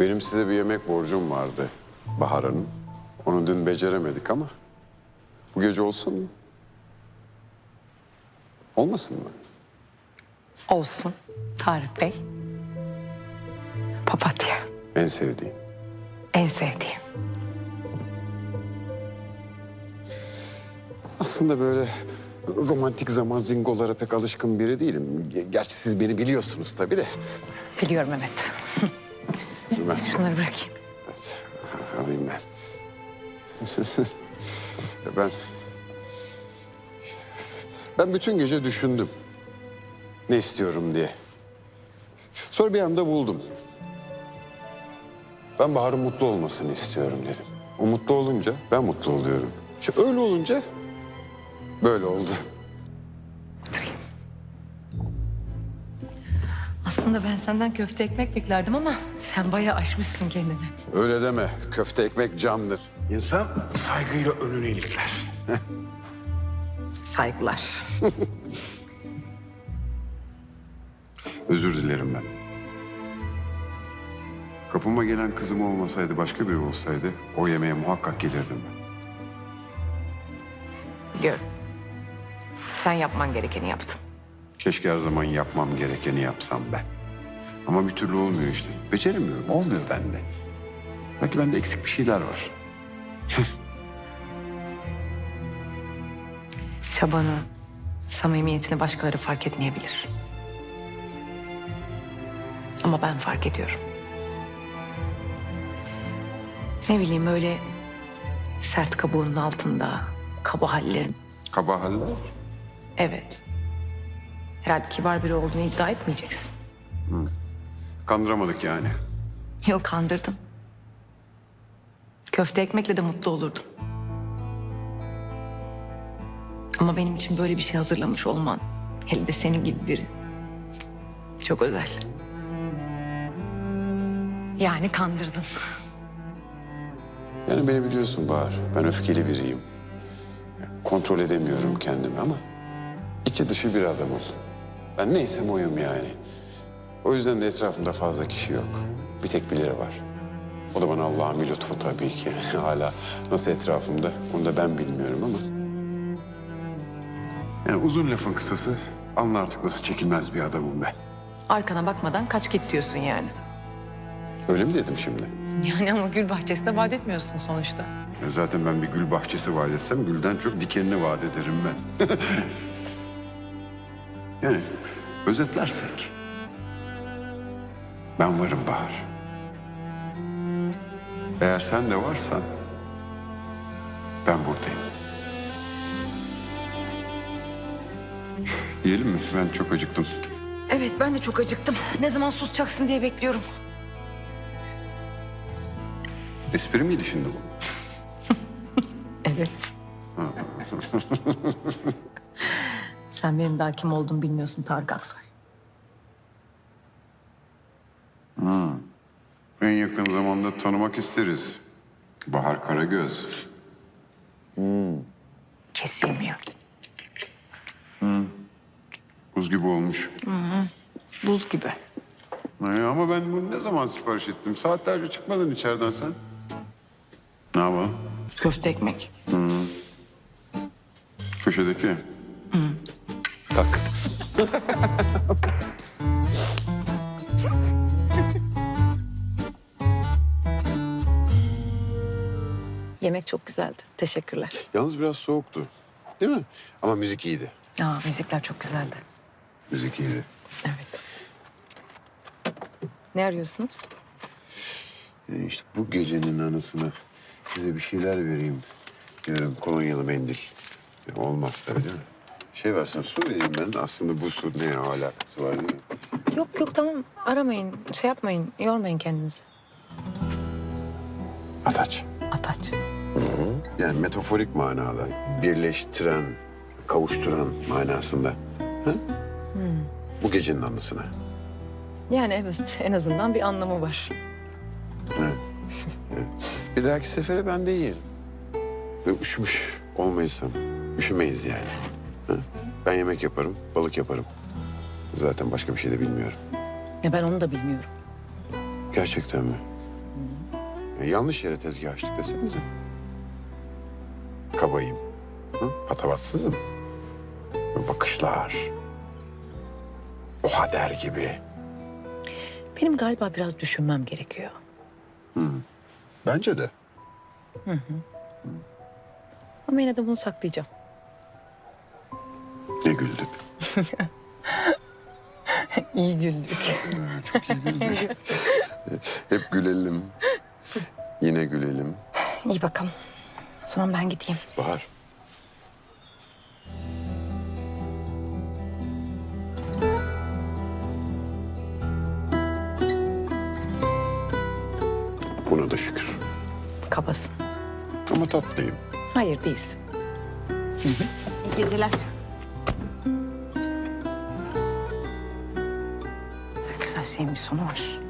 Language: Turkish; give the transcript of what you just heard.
Benim size bir yemek borcum vardı Bahar Hanım. Onu dün beceremedik ama bu gece olsun mu? Olmasın mı? Olsun Tarık Bey. Papatya En sevdiğim. en sevdiğim. Aslında böyle romantik zamazingolara pek alışkın biri değilim. Ge- Gerçi siz beni biliyorsunuz tabii de. Biliyorum evet. Ben, Şunları bırakayım. evet, alayım ben. ben... Ben bütün gece düşündüm. Ne istiyorum diye. Sonra bir anda buldum. Ben Bahar'ın mutlu olmasını istiyorum dedim. O mutlu olunca ben mutlu oluyorum. İşte öyle olunca böyle oldu. Aslında ben senden köfte ekmek beklerdim ama sen bayağı aşmışsın kendini. Öyle deme. Köfte ekmek candır. İnsan saygıyla önüne ilikler. Saygılar. Özür dilerim ben. Kapıma gelen kızım olmasaydı, başka biri olsaydı o yemeğe muhakkak gelirdim ben. Biliyorum. Sen yapman gerekeni yaptın. Keşke her zaman yapmam gerekeni yapsam ben. Ama bir türlü olmuyor işte. Beceremiyorum, olmuyor bende. Belki bende eksik bir şeyler var. Çabanı, samimiyetini başkaları fark etmeyebilir. Ama ben fark ediyorum. Ne bileyim öyle sert kabuğunun altında kaba hallerin. Kaba haller. Evet. Herhalde kibar biri olduğunu iddia etmeyeceksin. Kandıramadık yani. Yok kandırdım. Köfte ekmekle de mutlu olurdum. Ama benim için böyle bir şey hazırlamış olman, hele de senin gibi biri. Çok özel. Yani kandırdın. Yani beni biliyorsun Bahar. Ben öfkeli biriyim. Kontrol edemiyorum kendimi ama içi dışı bir adamım. Ben neysem oyum yani. O yüzden de etrafımda fazla kişi yok. Bir tek birileri var. O da bana Allah'ın bir lütfu tabii ki. Hala nasıl etrafımda onu da ben bilmiyorum ama. Yani uzun lafın kısası anla artık nasıl çekilmez bir adamım ben. Arkana bakmadan kaç git diyorsun yani. Öyle mi dedim şimdi? Yani ama gül bahçesinde vaat etmiyorsun sonuçta. Ya zaten ben bir gül bahçesi vaat etsem gülden çok dikenini vaat ederim ben. yani özetlersek ben varım Bahar. Eğer sen de varsan ben buradayım. Yiyelim mi? Ben çok acıktım. Evet ben de çok acıktım. Ne zaman susacaksın diye bekliyorum. Espri miydi şimdi bu? Evet. Sen benim daha kim olduğumu bilmiyorsun Tarık Aksoy. En yakın zamanda tanımak isteriz. Bahar Karagöz. Kesilmiyor. Buz gibi olmuş. Buz gibi. Ay, ama ben bunu ne zaman sipariş ettim? Saatlerce çıkmadın içeriden sen. Ne yapalım? Köfte ekmek. Köşedeki. Tak. Yemek çok güzeldi. Teşekkürler. Yalnız biraz soğuktu. Değil mi? Ama müzik iyiydi. Ya müzikler çok güzeldi. Müzik iyiydi. Evet. Ne arıyorsunuz? Ee, işte bu gecenin anısına size bir şeyler vereyim. Diyorum kolonyalı mendil. Ya olmaz tabii değil mi? Şey versen su vereyim ben. Aslında bu su ne alakası var değil mi? Yok yok tamam aramayın. Şey yapmayın. Yormayın kendinizi. Ataç. Ataç. Yani metaforik manada birleştiren, kavuşturan manasında. Hı? Bu gecenin anısına. Yani evet en azından bir anlamı var. Bir dahaki sefere ben de yiyelim. Ve üşümüş olmaysam. Üşümeyiz yani. Hı? Ben yemek yaparım, balık yaparım. Zaten başka bir şey de bilmiyorum. Ya ben onu da bilmiyorum. Gerçekten mi? E, yanlış yere tezgah açtık desenize. Kabayım. Hı? Patavatsızım. Bakışlar. Oha der gibi. Benim galiba biraz düşünmem gerekiyor. Bence de. Ama yine de bunu saklayacağım. Ne güldük. İyi güldük. Çok iyi güldük. Hep gülelim. Yine gülelim. İyi bakalım. O zaman ben gideyim. Bahar. Buna da şükür. Kabasın. Ama tatlıyım. Hayır değilsin. İyi geceler. Şeyin bir sonu var.